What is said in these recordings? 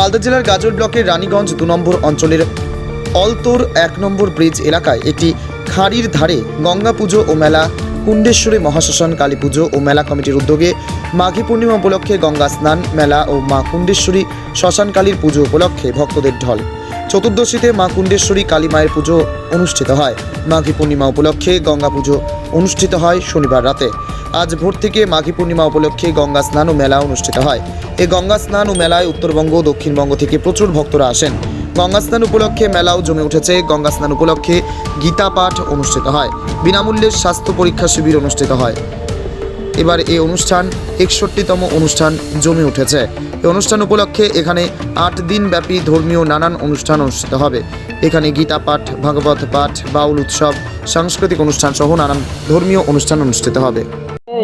মালদা জেলার গাজল ব্লকের রানীগঞ্জ দু নম্বর অঞ্চলের অলতোর এক নম্বর ব্রিজ এলাকায় একটি খাঁড়ির ধারে গঙ্গা পুজো ও মেলা, কুণ্ডেশ্বরী মহাশ্মশান, কালী পুজো ও মেলা কমিটির উদ্যোগে মাঘী পূর্ণিমা উপলক্ষে গঙ্গা স্নান, মেলা ও মা কুণ্ডেশ্বরী শ্মশান কালীর পুজো উপলক্ষে ভক্তদের ঢল। চতুর্দশীতে মা কুণ্ডেশ্বরী কালী মায়ের পুজো অনুষ্ঠিত হয়। মাঘী পূর্ণিমা উপলক্ষে গঙ্গা পুজো অনুষ্ঠিত হয় শনিবার রাতে। আজ ভোর থেকে মাঘী পূর্ণিমা উপলক্ষে গঙ্গা স্নান ও মেলা অনুষ্ঠিত হয়। এই গঙ্গা স্নান ও মেলায় উত্তরবঙ্গ দক্ষিণবঙ্গ থেকে প্রচুর ভক্তরা আসেন। গঙ্গা স্নান উপলক্ষে মেলাও জমে উঠেছে। গঙ্গা স্নান উপলক্ষে গীতা পাঠ অনুষ্ঠিত হয়। বিনামূল্যে স্বাস্থ্য পরীক্ষা শিবির অনুষ্ঠিত হয়। এবার এই অনুষ্ঠান একষট্টিতম অনুষ্ঠান জমে উঠেছে। এই অনুষ্ঠান উপলক্ষে এখানে আট দিন ব্যাপী ধর্মীয় নানান অনুষ্ঠান অনুষ্ঠিত হবে। এখানে গীতা পাঠ, ভাগবত পাঠ, বাউল উৎসব, সাংস্কৃতিক অনুষ্ঠান সহ নানান ধর্মীয় অনুষ্ঠান অনুষ্ঠিত হবে।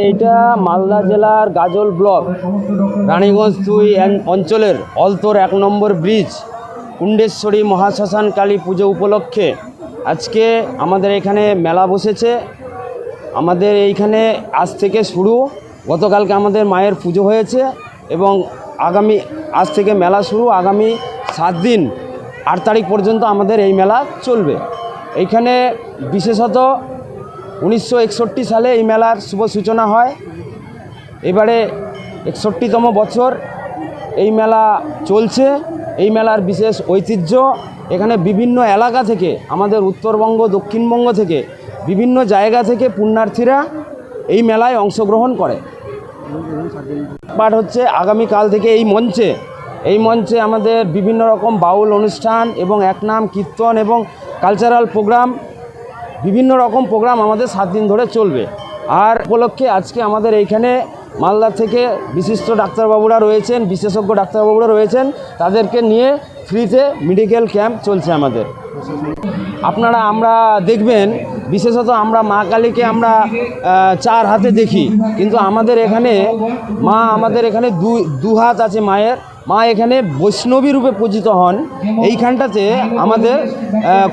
এইটা মালদা জেলার গাজল ব্লক, রানীগঞ্জ দুই অঞ্চলের অলতোর এক নম্বর ব্রিজ, কুণ্ডেশ্বরী মহাশ্মশান কালী পুজো উপলক্ষে। আজকে আমাদের এখানে মেলা বসেছে। আমাদের এইখানে আজ থেকে শুরু। গতকালকে আমাদের মায়ের পুজো হয়েছে এবং আগামী, আজ থেকে মেলা শুরু। আগামী সাত দিন, আট তারিখ পর্যন্ত আমাদের এই মেলা চলবে। এইখানে বিশেষত উনিশশো একষট্টি সালে এই মেলার শুভ সূচনা হয়। এবারে একষট্টিতম বছর এই মেলা চলছে। এই মেলার বিশেষ ঐতিহ্য, এখানে বিভিন্ন এলাকা থেকে, আমাদের উত্তরবঙ্গ, দক্ষিণবঙ্গ থেকে, বিভিন্ন জায়গা থেকে পুণ্যার্থীরা এই মেলায় অংশগ্রহণ করে। পাঠ হচ্ছে, আগামীকাল থেকে এই মঞ্চে। এই মঞ্চে আমাদের বিভিন্ন রকম বাউল অনুষ্ঠান এবং একনাম, কীর্তন এবং কালচারাল প্রোগ্রাম বিভিন্ন রকম প্রোগ্রাম আমাদের সাত দিন ধরে চলবে। আর উপলক্ষে আজকে আমাদের এইখানে মালদা থেকে বিশিষ্ট ডাক্তারবাবুরা রয়েছেন, বিশেষজ্ঞ ডাক্তারবাবুরা রয়েছেন। তাদেরকে নিয়ে ফ্রিতে মেডিকেল ক্যাম্প চলছে আমাদের। আপনারা আমরা দেখবেন, বিশেষত আমরা মা কালীকে আমরা চার হাতে দেখি। কিন্তু আমাদের এখানে মা, আমাদের এখানে দু দু হাত আছে মায়ের। মা এখানে বৈষ্ণবী রূপে পূজিত হন। এইখানটাতে আমাদের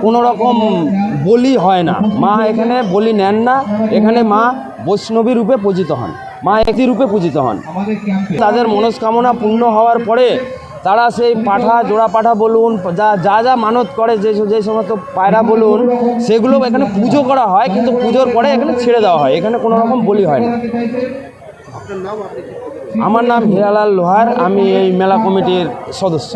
কোনো রকম বলি হয় না। মা এখানে বলি নেন না। এখানে মা বৈষ্ণবী রূপে পূজিত হন। মা একই রূপে পূজিত হন। তাদের মনস্কামনা পূর্ণ হওয়ার পরে তারা সেই পাঠা, জোড়া পাঠা বলুন, যা যা যা মানত করে, যে যে সমস্ত পায়রা বলুন, সেগুলো এখানে পুজো করা হয়, কিন্তু পুজোর পরে এখানে ছেড়ে দেওয়া হয়। এখানে কোনো রকম বলি হয় না। আমার নাম হিরালাল লোহার, আমি এই মেলা কমিটির সদস্য।